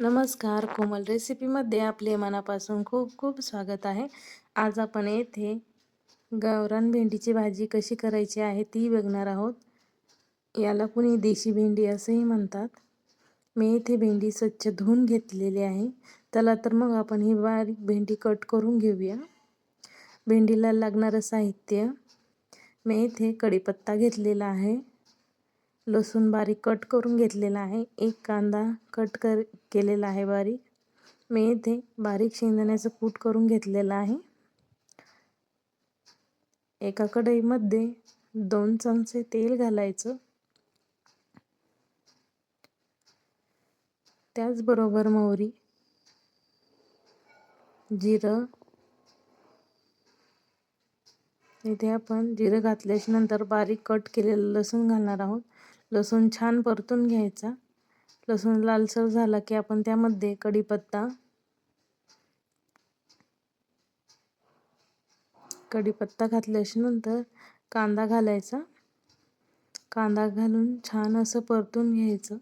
नमस्कार कोमल रेसिपीमध्ये आपले मनापासून खूप खूप स्वागत आहे. आज आपण येथे गावरान भेंडीची भाजी कशी करायची आहे ती बघणार आहोत. याला कुणी देशी भेंडी असंही म्हणतात. मी इथे भेंडी स्वच्छ धुवून घेतलेली आहे. त्याला तर मग आपण ही बारीक भेंडी कट करून घेऊया. भेंडीला लागणारं साहित्य मी इथे कढीपत्ता घेतलेला आहे. लसूण बारीक कट करून घेतलेला आहे. एक कांदा कट कर केलेला आहे बारीक. मी इथे बारीक शेंगदाण्याचं कूट करून घेतलेलं आहे. एका कढईमध्ये दोन चमचे तेल घालायचं. त्याचबरोबर मोहरी जिरं. इथे आपण जिरं घातल्याच्या नंतर बारीक कट केलेलं लसूण घालणार आहोत. लसूण छान परतून घ्यायचा. लसूण लालसर झाला की आपण त्यामध्ये कढीपत्ता कढीपत्ता घातल्याच्या नंतर कांदा घालायचा. कांदा घालून छान असं परतून घ्यायचं.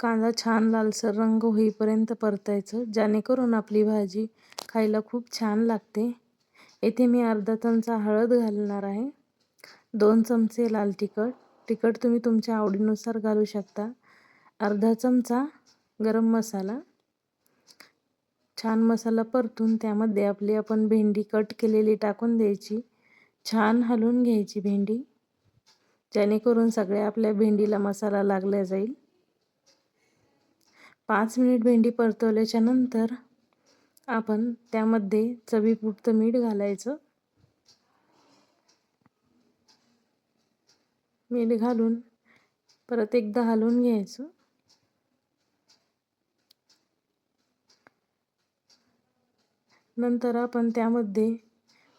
कांदा छान लालसर रंग होईपर्यंत परतायचं जेणेकरून आपली भाजी खायला खूप छान लागते. येथे मी अर्धा चमचा हळद घालणार आहे. दोन चमचे लाल तिखट. तिखट तुम्ही तुमच्या आवडीनुसार घालू शकता. अर्धा चमचा गरम मसाला. छान मसाला परतून त्यामध्ये आपली आपण भेंडी कट केलेली टाकून द्यायची. छान हलवून घ्यायची भेंडी. जेणेकरून सगळ्या आपल्या भेंडीला मसाला लागला जाईल. पाच मिनिट भेंडी परतवल्याच्या नंतर आपण त्यामध्ये चवीपुरतं मीठ घालायचं. मीठ घालून परत एकदा हलवून घ्यायचं. नंतर आपण त्यामध्ये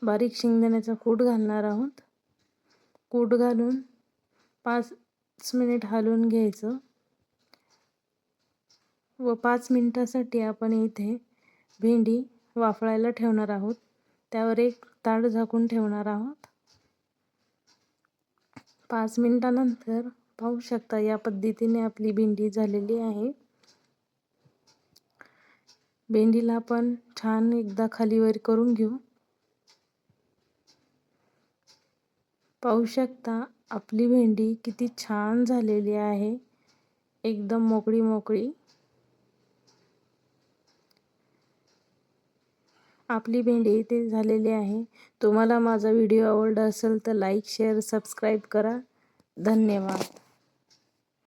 बारीक शेंगदाण्याचा कूट घालणार आहोत. कूट घालून पाच मिनिट हलवून घ्यायचं. व पाच मिनिटासाठी आपण इथे भेंडी वाफळायला ठेवणार आहोत. त्यावर एक ताड झाकून ठेवणार आहोत. पाच मिनिटानंतर पाहू शकता या पद्धतीने आपली भेंडी झालेली आहे. भेंडीला आपण छान एकदा खालीवर करून घेऊ. पाहू शकता आपली भेंडी किती छान झालेली आहे. एकदम मोकळी मोकळी आपली भेंडी इथे झालेली आहे. तुम्हाला माझा व्हिडिओ आवडला असेल तर लाईक शेअर सबस्क्राईब करा. धन्यवाद.